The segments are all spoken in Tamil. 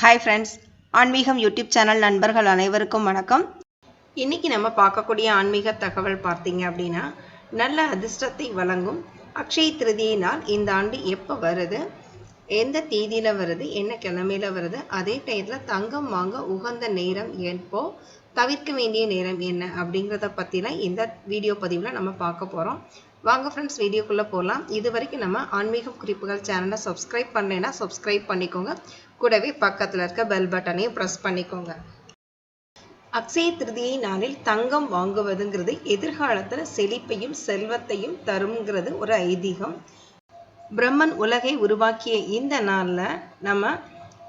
ஹாய் ஃப்ரெண்ட்ஸ் ஆன்மீகம் யூடியூப் சேனல் நண்பர்கள் அனைவருக்கும் வணக்கம். இன்னைக்கு நம்ம பார்க்கக்கூடிய ஆன்மீக தகவல் பார்த்தீங்க அப்படின்னா நல்ல அதிர்ஷ்டத்தை வழங்கும் அக்ஷய திருதியை நாள் இந்த ஆண்டு எப்போ வருது எந்த தேதியில் வருது என்ன கிழமையில் வருது அதே டயத்தில் தங்கம் வாங்க உகந்த நேரம் எப்போ தவிர்க்க வேண்டிய நேரம் என்ன அப்படிங்கிறத பற்றிலாம் இந்த வீடியோ பதிவில் நம்ம பார்க்க போகிறோம் வாங்க ஃப்ரெண்ட்ஸ் வீடியோக்குள்ளே போகலாம் இது வரைக்கும் நம்ம ஆன்மீகம் குறிப்புகள் சேனலை சப்ஸ்கிரைப் பண்ணலைன்னா சப்ஸ்கிரைப் பண்ணிக்கோங்க. கூடவே பக்கத்தில் இருக்க பெல் பட்டனையும் ப்ரெஸ் பண்ணிக்கோங்க. அக்ஷய திருதியை நாளில் தங்கம் வாங்குவதுங்கிறது எதிர்காலத்தில் செழிப்பையும் செல்வத்தையும் தருங்கிறது ஒரு ஐதீகம். பிரம்மன் உலகை உருவாக்கிய இந்த நாளில் நம்ம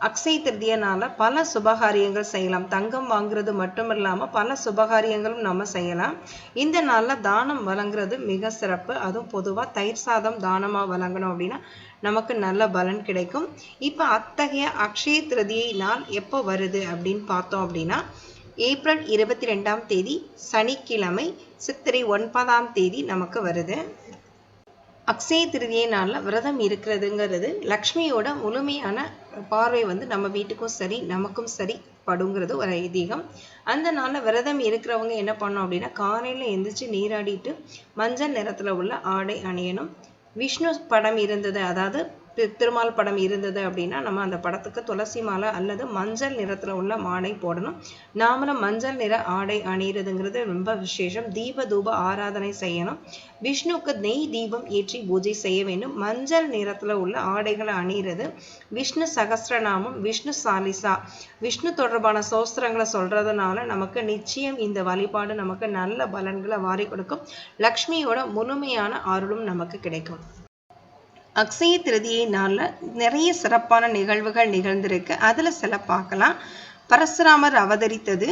அக்ஷய திருதிய நாளில் பல சுபகாரியங்கள் செய்யலாம். தங்கம் வாங்குறது மட்டும் இல்லாமல் பல சுபகாரியங்களும் நம்ம செய்யலாம். இந்த நாளில் தானம் வழங்குறது மிக சிறப்பு. அதுவும் பொதுவாக தயிர் சாதம் தானமாக வழங்கணும் அப்படின்னா நமக்கு நல்ல பலன் கிடைக்கும். இப்போ அத்தகைய அக்ஷய திருதியை நாள் எப்போ வருது அப்படின்னு பார்த்தோம் அப்படின்னா ஏப்ரல் இருபத்தி ரெண்டாம் தேதி சனிக்கிழமை சித்திரை ஒன்பதாம் தேதி நமக்கு வருது. அக்ஷய திருதியை நாளில் விரதம் இருக்கிறதுங்கிறது லக்ஷ்மியோட முழுமையான பார்வை வந்து நம்ம வீட்டுக்கும் சரி நமக்கும் சரி படுங்கிறது ஒரு ஐதீகம். அந்த நாளில் விரதம் இருக்கிறவங்க என்ன பண்ணோம் அப்படின்னா காலையில் எந்திரிச்சு நீராடிட்டு மஞ்சள் நிறத்தில் உள்ள ஆடை அணியணும். விஷ்ணு படம் இருந்தது அதாவது திருமால் படம் இருந்தது அப்படின்னா நம்ம அந்த படத்துக்கு துளசி மாலை அல்லது மஞ்சள் நிறத்துல உள்ள மாலை போடணும். நாமளும் மஞ்சள் நிற ஆடை அணியிறதுங்கிறது ரொம்ப விசேஷம். தீப தூப ஆராதனை செய்யணும். விஷ்ணுக்கு நெய் தீபம் ஏற்றி பூஜை செய்ய வேண்டும். மஞ்சள் நிறத்துல உள்ள ஆடைகளை அணியிறது விஷ்ணு சகசிரநாமம் விஷ்ணு சாலிசா. விஷ்ணு தொடர்பான சோஸ்திரங்களை சொல்றதுனால நமக்கு நிச்சயம் இந்த வழிபாடு நமக்கு நல்ல பலன்களை வாரி கொடுக்கும். லக்ஷ்மியோட முழுமையான அருளும் நமக்கு கிடைக்கும். அக்ஷய திருதியை நாளில் நிறைய சிறப்பான நிகழ்வுகள் நிகழ்ந்திருக்கு. அதில் சில பார்க்கலாம். பரசுராமர் அவதரித்தது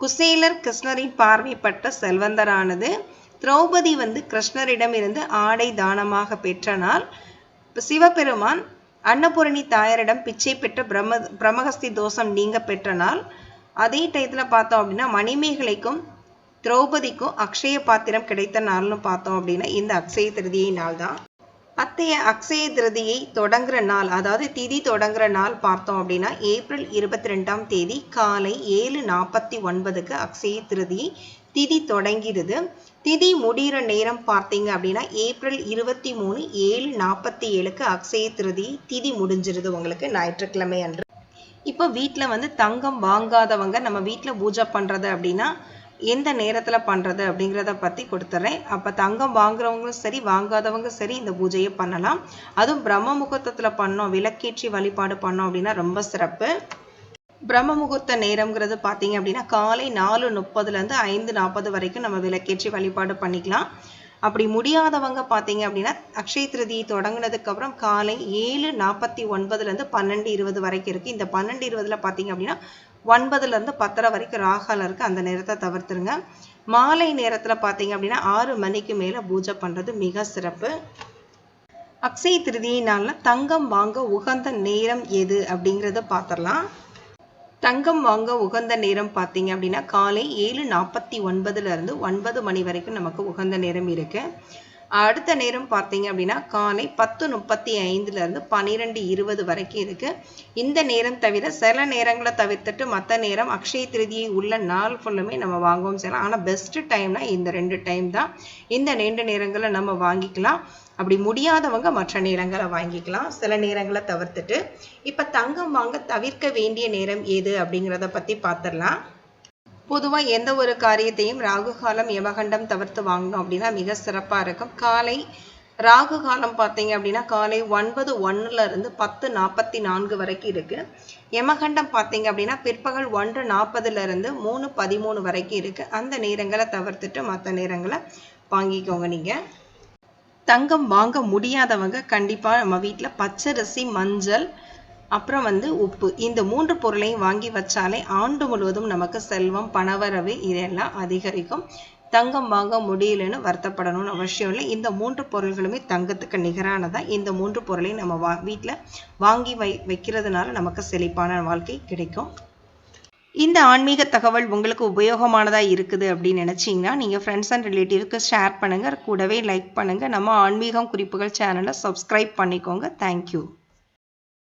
குசேலர் கிருஷ்ணரின் பார்வைப்பட்ட செல்வந்தரானது திரௌபதி வந்து கிருஷ்ணரிடம் இருந்து ஆடை தானமாக பெற்ற நாள் சிவபெருமான் அன்னபூரணி தாயாரிடம் பிச்சை பெற்ற பிரம்ம பிரம்மஹஸ்தி தோஷம் நீங்க பெற்ற நாள். அதே டயத்தில் பார்த்தோம் அப்படின்னா மணிமேகலைக்கும் திரௌபதிக்கும் அக்ஷய பாத்திரம் கிடைத்த நாள்னு பார்த்தோம் அப்படின்னா இந்த அக்ஷய திருதியை நாள் தான் அத்தைய அக்ஷய திருதியை தொடங்குற நாள் அதாவது திதி தொடங்குற நாள் பார்த்தோம் அப்படின்னா ஏப்ரல் இருபத்தி ரெண்டாம் தேதி காலை ஏழு நாற்பத்தி ஒன்பதுக்கு அக்ஷய திருதியை திதி தொடங்கிடுது. திதி முடிகிற நேரம் பார்த்தீங்க அப்படின்னா ஏப்ரல் இருபத்தி மூணு ஏழு நாற்பத்தி ஏழுக்கு அக்ஷய திருதி திதி முடிஞ்சிருது உங்களுக்கு ஞாயிற்றுக்கிழமை அன்று. இப்போ வீட்டில் வந்து தங்கம் வாங்காதவங்க நம்ம வீட்டில் பூஜை பண்ணுறது அப்படின்னா எந்த நேரத்தில் பண்ணுறது அப்படிங்கிறத பற்றி கொடுத்துட்றேன் அப்போ தங்கம் வாங்குறவங்களும் சரி வாங்காதவங்க சரி இந்த பூஜையை பண்ணலாம். அதுவும் பிரம்ம முகூர்த்தத்தில் பண்ணோம் விளக்கேற்றி வழிபாடு பண்ணோம் அப்படின்னா ரொம்ப சிறப்பு. பிரம்ம முகூர்த்த நேரம்ங்கிறது பார்த்தீங்க அப்படின்னா காலை நாலு முப்பதுலேருந்து ஐந்து நாற்பது வரைக்கும் நம்ம விளக்கேற்றி வழிபாடு பண்ணிக்கலாம். அப்படி முடியாதவங்க பார்த்தீங்க அப்படின்னா அக்ஷய திருதியை தொடங்கினதுக்கு அப்புறம் காலை ஏழு நாற்பத்தி ஒன்பதுலேருந்து பன்னெண்டு இருபது வரைக்கும் இருக்குது இந்த பன்னெண்டு இருபதில் பார்த்தீங்க அப்படின்னா ஒன்பதுலேருந்து பத்தரை வரைக்கும் ராகால இருக்குது அந்த நேரத்தை தவிர்த்துருங்க. மாலை நேரத்தில் பார்த்தீங்க அப்படின்னா ஆறு மணிக்கு மேலே பூஜை பண்ணுறது மிக சிறப்பு. அக்ஷய திருதியை நாளில் தங்கம் வாங்க உகந்த நேரம் எது அப்படிங்கிறத பார்த்துடலாம் தங்கம் வாங்க உகந்த நேரம் பார்த்தீங்க அப்படின்னா காலை ஏழு நாற்பத்தி ஒன்பதுலேருந்து ஒன்பது மணி வரைக்கும் நமக்கு உகந்த நேரம் இருக்குது அடுத்த நேரம் பார்த்தீங்க அப்படின்னா காலை பத்து முப்பத்தி ஐந்துலேருந்து பன்னிரெண்டு இருபது வரைக்கும் இருக்குது இந்த நேரம் தவிர சில நேரங்களை தவிர்த்துட்டு மற்ற நேரம் அக்ஷய திருதியை உள்ள நாள் ஃபுல்லுமே நம்ம வாங்கவும் செய்யலாம் ஆனால் பெஸ்ட்டு டைம்னா இந்த ரெண்டு டைம் தான். இந்த ரெண்டு நேரங்களை நம்ம வாங்கிக்கலாம். அப்படி முடியாதவங்க மற்ற நேரங்களை வாங்கிக்கலாம். சில நேரங்களை தவிர்த்துட்டு இப்போ தங்கம் வாங்க தவிர்க்க வேண்டிய நேரம் எது அப்படிங்கிறத பற்றி பார்த்துடலாம் பொதுவாக எந்த ஒரு காரியத்தையும் ராகு காலம் யமகண்டம் தவிர்த்து வாங்கணும் அப்படின்னா மிக சிறப்பாக இருக்கும். காலை ராகு காலம் பார்த்தீங்க அப்படின்னா காலை ஒன்பது ஒன்றுல இருந்து பத்து நாற்பத்தி நான்கு வரைக்கும் இருக்கு. யமகண்டம் பார்த்தீங்க அப்படின்னா பிற்பகல் ஒன்று நாற்பதுல இருந்து மூணு பதிமூணு வரைக்கும் இருக்கு. அந்த நேரங்களை தவிர்த்துட்டு மற்ற நேரங்களை வாங்கிக்கோங்க நீங்கள் தங்கம் வாங்க முடியாதவங்க கண்டிப்பாக நம்ம வீட்டில் பச்சரிசி மஞ்சள் அப்புறம் வந்து உப்பு. இந்த மூன்று பொருளையும் வாங்கி வச்சாலே ஆண்டு முழுவதும் நமக்கு செல்வம் பணவரவு இதெல்லாம் அதிகரிக்கும். தங்கம் வாங்க முடியலன்னு வருத்தப்படணும்னு அவசியம் இல்லை. இந்த மூன்று பொருள்களுமே தங்கத்துக்கு நிகரானதான் இந்த மூன்று பொருளையும் நம்ம வா வீட்டில் வாங்கி வை வைக்கிறதுனால நமக்கு செழிப்பான வாழ்க்கை கிடைக்கும். இந்த ஆன்மீக தகவல் உங்களுக்கு உபயோகமானதாக இருக்குது அப்படின்னு நினச்சிங்கன்னா நீங்கள் ஃப்ரெண்ட்ஸ் அண்ட் ரிலேட்டிவ்க்கு ஷேர் பண்ணுங்கள் கூடவே லைக் பண்ணுங்கள் நம்ம ஆன்மீகம் குறிப்புகள் சேனலை சப்ஸ்கிரைப் பண்ணிக்கோங்க. தேங்க்யூ